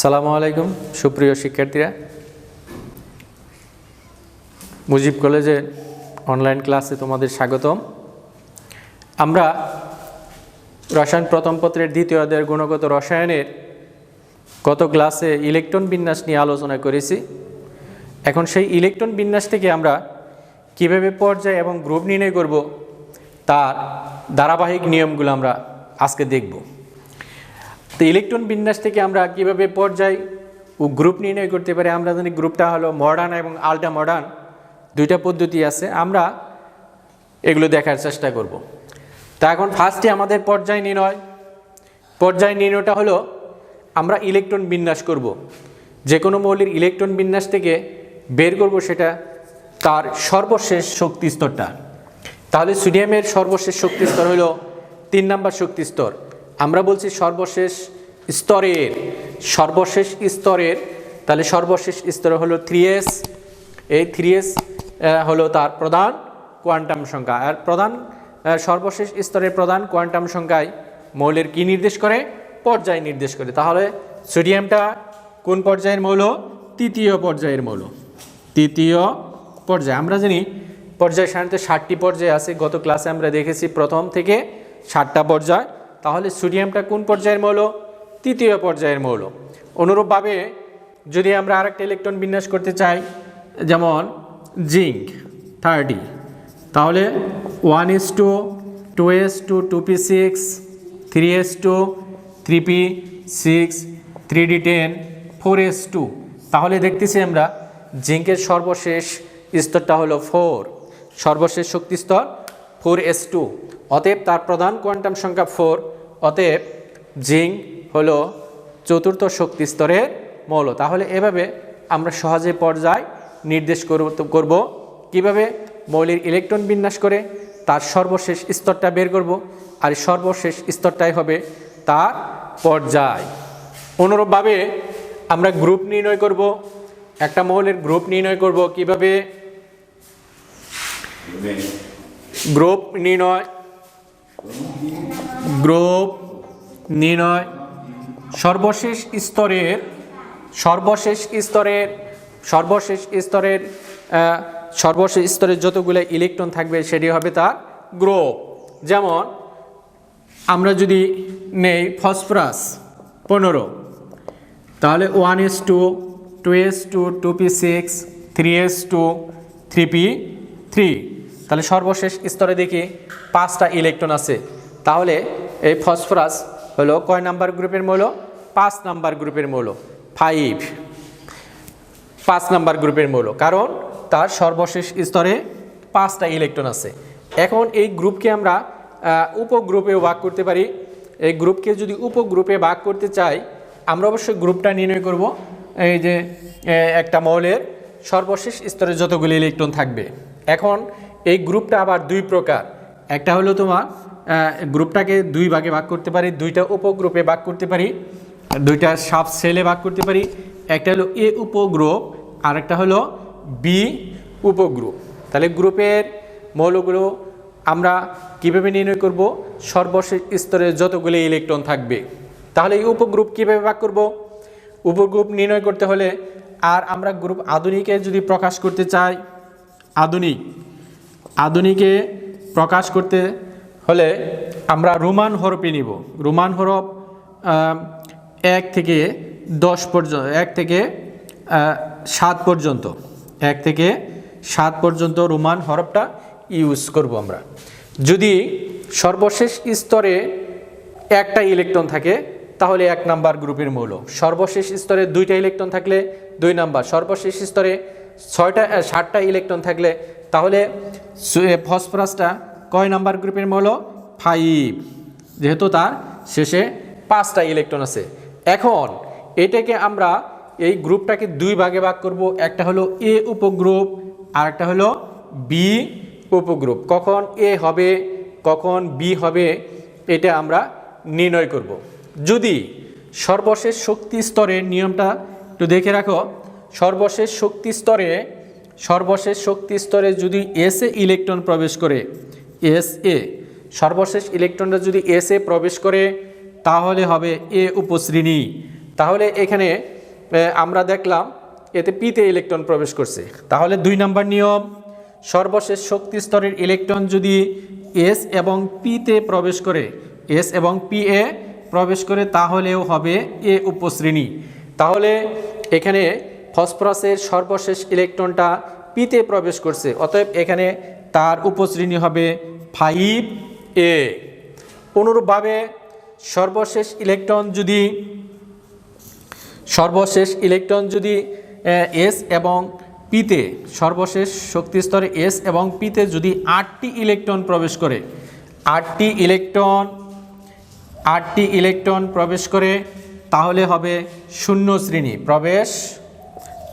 সালামু আলাইকুম, সুপ্রিয় শিক্ষার্থীরা। মুজিব কলেজে অনলাইন ক্লাসে তোমাদের স্বাগতম। আমরা রসায়ন প্রথম পত্রের দ্বিতীয় অধ্যায়ের গুণগত রসায়নের গত ক্লাসে ইলেকট্রন বিন্যাস নিয়ে আলোচনা করেছি। এখন সেই ইলেকট্রন বিন্যাস থেকে আমরা কীভাবে পর্যায় এবং গ্রুপ নির্ণয় করব, তার ধারাবাহিক নিয়মগুলো আমরা আজকে দেখব। তো ইলেকট্রন বিন্যাস থেকে আমরা কীভাবে পর্যায় ও গ্রুপ নির্ণয় করতে পারি? আমরা জানি গ্রুপটা হলো মডার্ন এবং আল্ট্রা মডার্ন দুইটা পদ্ধতি আছে। আমরা এগুলো দেখার চেষ্টা করব। তা এখন ফার্স্টে আমাদের পর্যায় নির্ণয়। পর্যায় নির্ণয়টা হলো আমরা ইলেকট্রন বিন্যাস করব। যে কোনো মৌলের ইলেকট্রন বিন্যাস থেকে বের করব সেটা তার সর্বশেষ শক্তি স্তরটা তাহলে সোডিয়ামের সর্বশেষ শক্তি স্তর হলো তিন নাম্বার শক্তি স্তর আমরা বলছি সর্বশেষ স্তরের সর্বশেষ স্তরের, তাহলে সর্বশেষ স্তর হলো থ্রি এস এই থ্রি এস হলো তার প্রধান কোয়ান্টাম সংখ্যা। আর প্রধান সর্বশেষ স্তরের প্রধান কোয়ান্টাম সংখ্যায় মৌলের কি নির্দেশ করে? পর্যায় নির্দেশ করে। তাহলে সোডিয়ামটা কোন পর্যায়ের মৌল? তৃতীয় পর্যায়ের মৌল। তৃতীয় পর্যায়ে। আমরা জানি পর্যায় সাধারণত ষাটটি পর্যায়ে আছে। গত ক্লাসে আমরা দেখেছি প্রথম থেকে ষাটটা পর্যায়। তাহলে সোডিয়ামটা কোন পর্যায়ের মৌল? তৃতীয় পর্যায়ের মৌল। অনুরূপভাবে যদি আমরা আরেকটা ইলেকট্রন বিন্যাস করতে চাই, যেমন জিঙ্ক থার্টি তাহলে one S two two S two two P six, three S two, three P six, three D ten, four S two. তাহলে দেখতেছি আমরা জিঙ্কের সর্বশেষ স্তরটা হলো ফোর। সর্বশেষ শক্তি স্তর ফোর এস টু। অতএব তার প্রধান কোয়ান্টাম সংখ্যা ফোর। অতএব জিঙ্ক হলো চতুর্থ শক্তি স্তরের মৌল। তাহলে এভাবে আমরা সহজে পর্যায় নির্দেশ করব- করব। কীভাবে মৌলের ইলেকট্রন বিন্যাস করে তার সর্বশেষ স্তরটা বের করব আর সর্বশেষ স্তরটাই হবে তার পর্যায়। অনুরূপভাবে আমরা গ্রুপ নির্ণয় করব। একটা মৌলের গ্রুপ নির্ণয় করব কীভাবে? গ্রুপ নির্ণয় গ্রুপ নির্ণয় সর্বশেষ স্তরের সর্বশেষ স্তরের সর্বশেষ স্তরের সর্বশেষ স্তরের যতগুলো ইলেকট্রন থাকবে সেটি হবে তার গ্রুপ। যেমন, আমরা যদি নেই ফসফরাস পনেরো, তাহলে one S two two S two two P six three S two three P three তাহলে সর্বশেষ স্তরে দেখি পাঁচটা ইলেকট্রন আছে। তাহলে এই ফসফরাস হলো কয় নাম্বার গ্রুপের মৌল? পাঁচ নাম্বার গ্রুপের মৌল ফাইভ। পাঁচ নাম্বার গ্রুপের মৌল কারণ তার সর্বশেষ স্তরে পাঁচটা ইলেকট্রন আছে। এখন এই গ্রুপকে আমরা আহ, উপগ্রুপেও ভাগ করতে পারি। এই গ্রুপকে যদি উপগ্রুপে ভাগ করতে চাই আমরা অবশ্যই গ্রুপটা নির্ণয় করব। এই যে একটা মৌলের সর্বশেষ স্তরে যতগুলি ইলেকট্রন থাকবে। এখন এই গ্রুপটা আবার দুই প্রকার। একটা হলো তোমার গ্রুপটাকে দুই ভাগে ভাগ করতে পারি, দুইটা উপগ্রুপে ভাগ করতে পারি, দুইটা সাব সেলে ভাগ করতে পারি। একটা হলো এ উপগ্রুপ আর একটা হলো বি উপগ্রুপ। তাহলে গ্রুপের মৌলগুলো আমরা কীভাবে নির্ণয় করব? সর্বশেষ স্তরে যতগুলি ইলেকট্রন থাকবে। তাহলে এই উপগ্রুপ কীভাবে ভাগ করব? উপগ্রুপ নির্ণয় করতে হলে আর আমরা গ্রুপ আধুনিকে যদি প্রকাশ করতে চাই, আধুনিক আধুনিকে প্রকাশ করতে হলে আমরা রোমান হরফে নিব। রোমান হরফ এক থেকে দশ পর্যন্ত, এক থেকে সাত পর্যন্ত, এক থেকে সাত পর্যন্ত রোমান হরফটা ইউজ করব আমরা। যদি সর্বশেষ স্তরে একটা ইলেকট্রন থাকে, তাহলে এক নাম্বার গ্রুপের মৌল। সর্বশেষ স্তরে দুইটা ইলেকট্রন থাকলে দুই নাম্বার। সর্বশেষ স্তরে ছয়টা ষাটটা ইলেকট্রন থাকলে তাহলে ফসফরাসটা কয় নাম্বার গ্রুপের মৌল? ফাইভ যেহেতু তার শেষে পাঁচটা ইলেকট্রন আছে। এখন এটাকে আমরা এই গ্রুপটাকে দুই ভাগে ভাগ করব। একটা হলো এ উপগ্রুপ আর একটা হলো বি উপগ্রুপ। কখন এ হবে, কখন বি হবে, এটা আমরা নির্ণয় করব। যদি সর্বশেষ শক্তি স্তরের নিয়মটা একটু দেখে রাখো। সর্বশেষ শক্তি স্তরে সর্বশেষ শক্তি স্তরে যদি এস এ ইলেকট্রন প্রবেশ করে এস এ সর্বশেষ ইলেকট্রনটা যদি এস এ প্রবেশ করে, তাহলে হবে এ উপশ্রেণী। তাহলে এখানে আমরা দেখলাম এতে পিতে ইলেকট্রন প্রবেশ করছে। তাহলে দুই নম্বর নিয়ম, সর্বশেষ শক্তি স্তরের ইলেকট্রন যদি এস এবং পিতে প্রবেশ করে এস এবং পি এ প্রবেশ করে, তাহলেও হবে এ উপশ্রেণী। তাহলে এখানে ফসফরাসের সর্বশেষ ইলেকট্রনটা পিতে প্রবেশ করছে। অতএব এখানে তার উপশ্রেণী হবে ফাইভ এ অনুরূপভাবে সর্বশেষ ইলেকট্রন যদি সর্বশেষ ইলেকট্রন যদি এস এবং পিতে সর্বশেষ শক্তি স্তরে এস এবং পিতে যদি আটটি ইলেকট্রন প্রবেশ করে, আটটি ইলেকট্রন আটটি ইলেকট্রন প্রবেশ করে, তাহলে হবে শূন্য শ্রেণি। প্রবেশ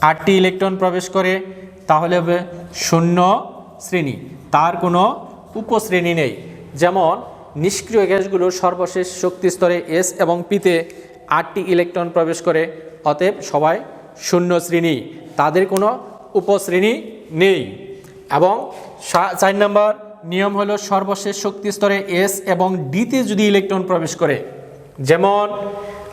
আটটি ইলেকট্রন প্রবেশ করে, তাহলে হবে শূন্য শ্রেণি। তার কোনো উপশ্রেণী নেই। যেমন, নিষ্ক্রিয় গ্যাসগুলোর সর্বশেষ শক্তি স্তরে এস এবং পিতে আটটি ইলেকট্রন প্রবেশ করে, অতএব সবাই শূন্য শ্রেণি। তাদের কোনো উপশ্রেণী নেই। এবং চার নম্বর, নিয়ম হলো সর্বশেষ শক্তি স্তরে এস এবং ডিতে যদি ইলেকট্রন প্রবেশ করে। যেমন,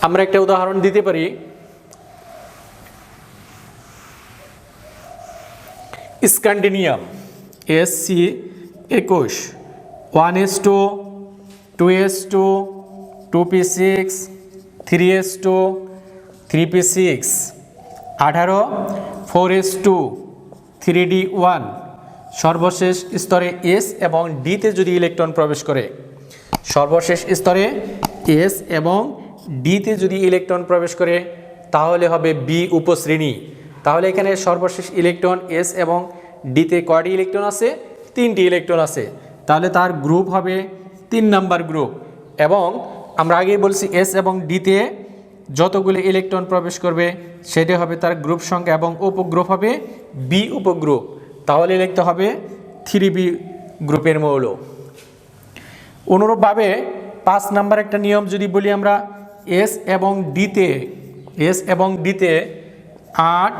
আমরা একটা উদাহরণ দিতে পারি। স্ক্যান্ডিনিয়াম এস সি একুশ, one S two two S two two P six, three S two, three P six, আঠারো, four S two, three D one, সর্বশেষ স্তরে এস এবং ডিতে যদি ইলেকট্রন প্রবেশ করে, সর্বশেষ স্তরে এস এবং ডিতে যদি ইলেকট্রন প্রবেশ করে, তাহলে হবে বি উপশ্রেণী। তাহলে এখানে সর্বশেষ ইলেকট্রন এস এবং ডিতে কয়টি ইলেকট্রন আছে? তিনটি ইলেকট্রন আছে। তাহলে তার গ্রুপ হবে তিন নাম্বার গ্রুপ। এবং আমরা আগেই বলছি এস এবং ডিতে যতগুলি ইলেকট্রন প্রবেশ করবে, সেটা হবে তার গ্রুপ সংখ্যা এবং উপগ্রুপ হবে বি উপগ্রুপ। তাহলে লিখতে হবে থ্রি বি গ্রুপের মৌল। অনুরূপভাবে পাঁচ নাম্বার একটা নিয়ম যদি বলি আমরা এস এবং ডিতে এস এবং ডিতে আট,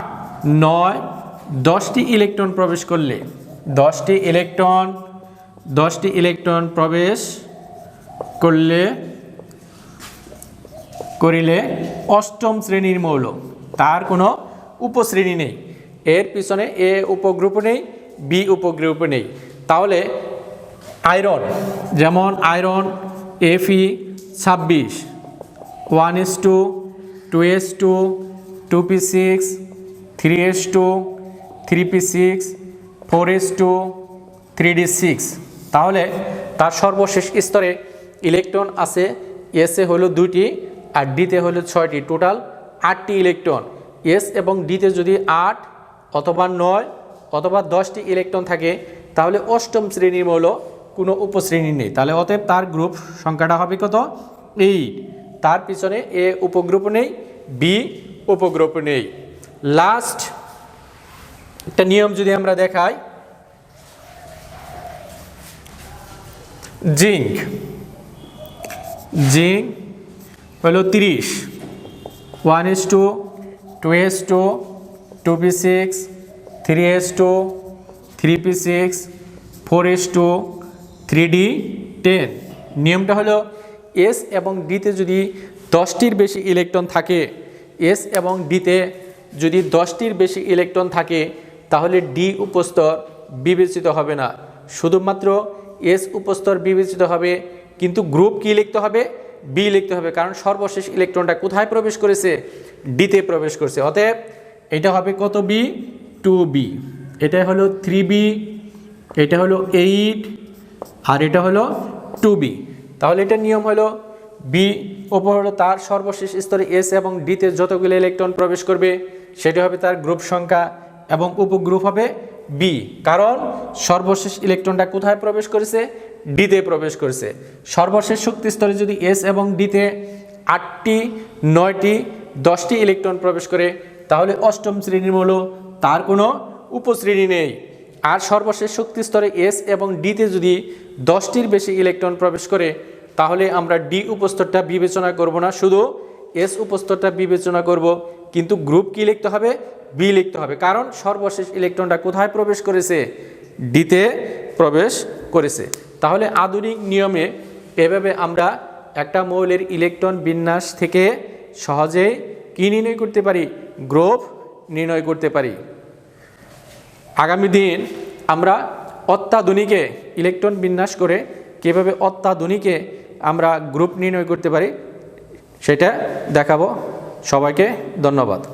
নয়, দশটি ইলেকট্রন প্রবেশ করলে, দশটি ইলেকট্রন দশটি ইলেকট্রন প্রবেশ করলে, করিলে অষ্টম শ্রেণির মৌল। তার কোনো উপশ্রেণী নেই। এর পিছনে এ উপগ্রুপ নেই, বি উপগ্রুপ নেই। তাহলে আয়রন, যেমন আয়রন এফি ছাব্বিশ, one S two two S two two P six three S two three P six four S two three D six তাহলে তার সর্বশেষ স্তরে ইলেকট্রন আছে এসে হলো দুটি আর ডিতে হলো ছয়টি। টোটাল আটটি ইলেকট্রন। এস এবং ডিতে যদি আট অথবা নয় অথবা দশটি ইলেকট্রন থাকে, তাহলে অষ্টম শ্রেণির মৌল কোনো উপশ্রেণী নেই। তাহলে অতএব তার গ্রুপ সংখ্যাটা হবে কত? এইট। তার পিছনে এ উপগ্রুপ নেই, বি উপগ্রুপ নেই। লাস্ট একটা নিয়ম যদি আমরা দেখাই। জিঙ্ক জিঙ্ক হলো তিরিশ। One S two two S two two P six three S two three P six four S two three D ten নিয়মটা হলো এস এবং ডিতে যদি দশটির বেশি ইলেকট্রন থাকে এস এবং ডিতে যদি দশটির বেশি ইলেকট্রন থাকে, তাহলে ডি উপস্তর বিবেচিত হবে না। শুধুমাত্র এস উপস্তর বিবেচিত হবে, কিন্তু গ্রুপ কি লিখতে হবে? বি লিখতে হবে, কারণ সর্বশেষ ইলেকট্রনটা কোথায় প্রবেশ করেছে? ডিতে প্রবেশ করেছে। অতএব এটা হবে কত বি টু বি এটা হলো থ্রি বি এটা হলো এইট আর এটা হলো টু বি তাহলে এটা নিয়ম হলো বি ওপর হলো তার সর্বশেষ স্তরে এস এবং ডিতে যতগুলো ইলেকট্রন প্রবেশ করবে, সেটি হবে তার গ্রুপ সংখ্যা এবং উপগ্রুপ হবে বি কারণ সর্বশেষ ইলেকট্রনটা কোথায় প্রবেশ করেছে? ডিতে প্রবেশ করেছে। সর্বশেষ শক্তি স্তরে যদি এস এবং ডিতে আটটি, নয়টি, দশটি ইলেকট্রন প্রবেশ করে, তাহলে অষ্টম শ্রেণির মূল তার কোনো উপশ্রেণী নেই। আর সর্বশেষ শক্তি স্তরে এস এবং ডিতে যদি দশটির বেশি ইলেকট্রন প্রবেশ করে তাহলে আমরা ডি উপস্তরটা বিবেচনা করব না, শুধু এস উপস্তরটা বিবেচনা করব, কিন্তু গ্রুপ কি লিখতে হবে? বি লিখতে হবে, কারণ সর্বশেষ ইলেকট্রনটা কোথায় প্রবেশ করেছে? ডিতে প্রবেশ করেছে। তাহলে আধুনিক নিয়মে এভাবে আমরা একটা মৌলের ইলেকট্রন বিন্যাস থেকে সহজেই কী নির্ণয় করতে পারি? গ্রুপ নির্ণয় করতে পারি। আগামী দিন আমরা অত্যাধুনিকে ইলেকট্রন বিন্যাস করে কীভাবে অত্যাধুনিকে আমরা গ্রুপ নির্ণয় করতে পারি সেটা দেখাবো। সবাইকে ধন্যবাদ।